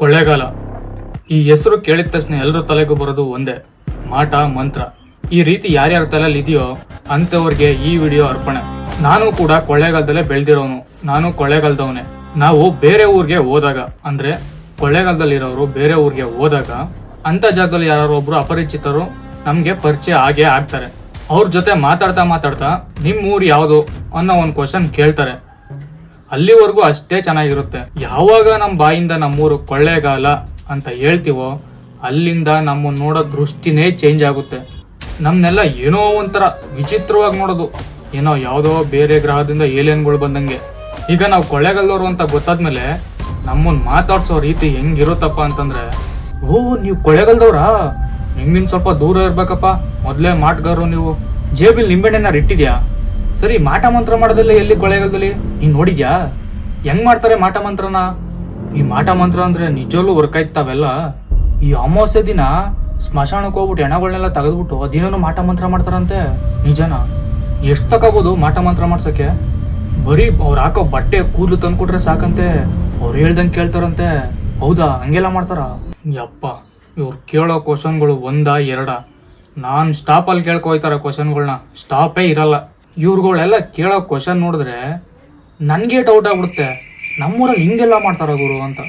ಕೊಳ್ಳೇಗಾಲ. ಈ ಹೆಸರು ಕೇಳಿದ ತಕ್ಷಣ ಎಲ್ಲರ ತಲೆಗೂ ಬರೋದು ಒಂದೇ, ಮಾಟ, ಮಂತ್ರ. ಈ ರೀತಿ ಯಾರ್ಯಾರ ತಲೆಯಲ್ಲಿ ಇದೆಯೋ ಅಂಥವ್ರಿಗೆ ಈ ವಿಡಿಯೋ ಅರ್ಪಣೆ. ನಾನು ಕೂಡ ಕೊಳ್ಳೆಗಾಲದಲ್ಲೇ ಬೆಳೆದಿರೋನು. ನಾನು ಕೊಳ್ಳೆಗಾಲದವನೇ. ನಾವು ಬೇರೆ ಊರಿಗೆ ಹೋದಾಗ, ಅಂದ್ರೆ ಕೊಳ್ಳೆಗಾಲದಲ್ಲಿರೋರು ಬೇರೆ ಊರಿಗೆ ಹೋದಾಗ ಅಂತ ಜಾಗದಲ್ಲಿ ಯಾರು ಒಬ್ರು ಅಪರಿಚಿತರು ನಮ್ಗೆ ಪರಿಚಯ ಆಗೇ ಆಗ್ತಾರೆ. ಅವ್ರ ಜೊತೆ ಮಾತಾಡ್ತಾ ಮಾತಾಡ್ತಾ ನಿಮ್ಮ ಊರು ಯಾವುದು ಅನ್ನೋ ಒಂದು ಕ್ವಶನ್ ಕೇಳ್ತಾರೆ. ಅಲ್ಲಿವರೆಗೂ ಅಷ್ಟೇ ಚೆನ್ನಾಗಿರುತ್ತೆ. ಯಾವಾಗ ನಮ್ಮ ಬಾಯಿಂದ ನಮ್ಮೂರು ಕೊಳ್ಳೇಗಾಲ ಅಂತ ಹೇಳ್ತೀವೋ, ಅಲ್ಲಿಂದ ನಮ್ಮ ನೋಡೋ ದೃಷ್ಟಿನೇ ಚೇಂಜ್ ಆಗುತ್ತೆ. ನಮ್ನೆಲ್ಲ ಏನೋ ಒಂಥರ ವಿಚಿತ್ರವಾಗಿ ನೋಡೋದು. ಏನೋ ಯಾವುದೋ ಬೇರೆ ಗ್ರಹದಿಂದ ಏಲಿಯನ್ಗಳು ಬಂದಂಗೆ. ಈಗ ನಾವು ಕೊಳ್ಳೇಗಾಲದವ್ರು ಅಂತ ಗೊತ್ತಾದ್ಮೇಲೆ ನಮ್ಮನ್ನು ಮಾತಾಡ್ಸೋ ರೀತಿ ಹೆಂಗಿರುತ್ತಪ್ಪ ಅಂತಂದ್ರೆ, ಓ, ನೀವು ಕೊಳ್ಳೇಗಾಲದವ್ರಾ? ನಿಮ್ಗಿನ್ ಸ್ವಲ್ಪ ದೂರ ಇರ್ಬೇಕಪ್ಪ. ಮೊದಲೇ ಮಾಟ್ಗಾರು ನೀವು. ಜೇಬಿಲ್ ನಿಂಬೆಣ್ಣೆನಾರು ಇಟ್ಟಿದ್ಯಾ? ಸರಿ, ಮಾಟ ಮಂತ್ರ ಮಾಡೋದಿಲ್ಲ ಎಲ್ಲಿ ಕೊಳೆಗಾಲದಲ್ಲಿ ನೀನ್ ನೋಡಿದ್ಯಾ? ಹೆಂಗ್ ಮಾಡ್ತಾರೆ ಮಾಟ ಮಂತ್ರನ? ಈ ಮಾಟ ಮಂತ್ರ ಅಂದ್ರೆ ನಿಜವಲ್ಲೂ ವರ್ಕ್ ಆಯ್ತಾವೆಲ್ಲ ಈ ಅಮಾವಾಸ್ಯ ದಿನ ಸ್ಮಶಾನಕ್ಕೆ ಹೋಗ್ಬಿಟ್ಟು ಹೆಣಗಳನ್ನೆಲ್ಲ ತೆಗೆದ್ಬಿಟ್ಟು ದಿನನೂ ಮಾಟ ಮಂತ್ರ ಮಾಡ್ತಾರಂತೆ. ನಿಜನ? ಎಷ್ಟು ತಗೋಬಹುದು ಮಾಟ ಮಂತ್ರ ಮಾಡ್ಸಕ್ಕೆ? ಬರೀ ಅವ್ರು ಹಾಕೋ ಬಟ್ಟೆ ಕೂದಲು ತಂದ್ಕೊಟ್ರೆ ಸಾಕಂತೆ. ಅವ್ರು ಹೇಳ್ದಂಗೆ ಕೇಳ್ತಾರಂತೆ. ಹೌದಾ? ಹಂಗೆಲ್ಲ ಮಾಡ್ತಾರ? ಯಪ್ಪ, ಇವ್ರು ಕೇಳೋ ಕ್ವಶನ್ಗಳು ಒಂದ ಎರಡ? ನಾನ್ ಸ್ಟಾಪಲ್ಲಿ ಕೇಳ್ಕೊಯ್ತಾರ ಕ್ವಶನ್ಗಳನ್ನ ಸ್ಟಾಪೇ ಇರಲ್ಲ. ಇವ್ರುಗಳೆಲ್ಲ ಕೇಳೋ ಕ್ವಶನ್ ನೋಡಿದ್ರೆ ನನಗೆ ಡೌಟ್ ಆಗ್ಬಿಡುತ್ತೆ. ನಮ್ಮೂರಲ್ಲಿ ಹಿಂಗೆಲ್ಲ ಮಾಡ್ತಾರ ಗುರು ಅಂತ.